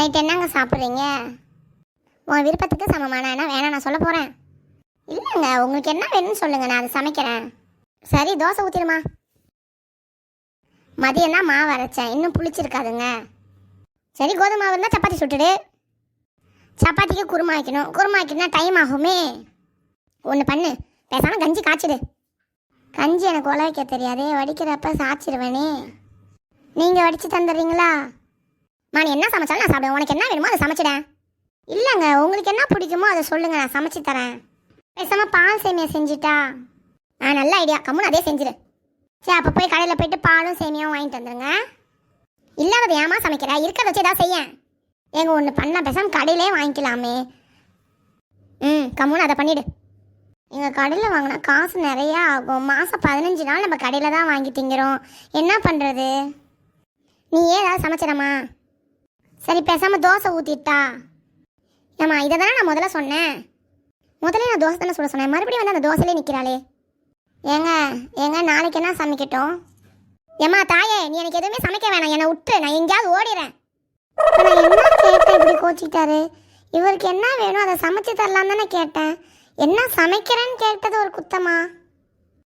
Night என்னங்க சாப்பிட்றீங்க? உன் விருப்பத்துக்கு சமமான என்ன வேணாம் நான் சொல்ல போகிறேன் இல்லைங்க உங்களுக்கு என்ன வேணும்னு சொல்லுங்க நான் அதை சமைக்கிறேன். சரி தோசை ஊற்றிடுமா மதியம் தான் மாவு அரைச்சேன் இன்னும் புளிச்சிருக்காதுங்க. சரி கோதுமை மாவு இருந்தால் சப்பாத்தி சுட்டுடு. சப்பாத்திக்கு குருமா வைக்கணும். குருமா வைக்கணும்னா டைம் ஆகுமே. ஒன்று பண்ணு. பேசாமல் கஞ்சி காய்ச்சிடு. கஞ்சி எனக்கு உல வைக்க தெரியாதே வடிக்கிறப்ப சாய்ச்சிருவேனே. நீங்கள் வடித்து தந்துடுறீங்களா? நான் என்ன சமைச்சாலும் நான் சாப்பிடுவேன். உனக்கு என்ன வேணுமோ அதை சமைச்சிடேன் இல்லைங்க உங்களுக்கு என்ன பிடிக்குமோ அதை சொல்லுங்க நான் சமைச்சு தரேன். பேசாமல் பால் சேமியா செஞ்சுட்டா? ஆ நல்ல ஐடியா கம்முன்னு அதே செஞ்சிரு. சரி அப்போ போய் கடையில் போயிட்டு பாலும் சேமியாவும் வாங்கிட்டு வந்துடுங்க இல்லாதது ஏமா சமைக்கிற? இருக்கிறத வச்சு ஏதாவது செய்ய எங்கள் ஒன்று பண்ணால் பேசாமல் கடையிலே வாங்கிக்கலாமே. ம் கம்முன்னு அதை பண்ணிடு. எங்கள் கடையில் வாங்கினா காசு நிறையா ஆகும். மாதம் பதினஞ்சு நாள் நம்ம கடையில் தான் வாங்கி திங்கிறோம் என்ன பண்ணுறது நீ ஏதாவது சமைச்சிடமா? சரி பேசாமல் தோசை ஊற்றிட்டா ஏம்மா இதை தானே நான் முதல்ல சொன்னேன்? முதல்ல நான் தோசை தானே சொல்ல சொன்னேன். மறுபடியும் வந்து அந்த தோசையிலே நிற்கிறாளே ஏங்க ஏங்க நாளைக்கு என்ன சமைக்கட்டும்? ஏம்மா தாயே நீ எனக்கு எதுவுமே சமைக்க வேணாம். என்னை விட்டு நான் எங்கேயாவது ஓடிடுறேன் நான் என்ன கேட்டேன்? இப்படி கோச்சிக்கிட்டாரு. இவருக்கு என்ன வேணும்? அதை சமைச்சு தரலாம் தானே கேட்டேன். என்ன சமைக்கிறேன்னு கேட்டது ஒரு குத்தமா?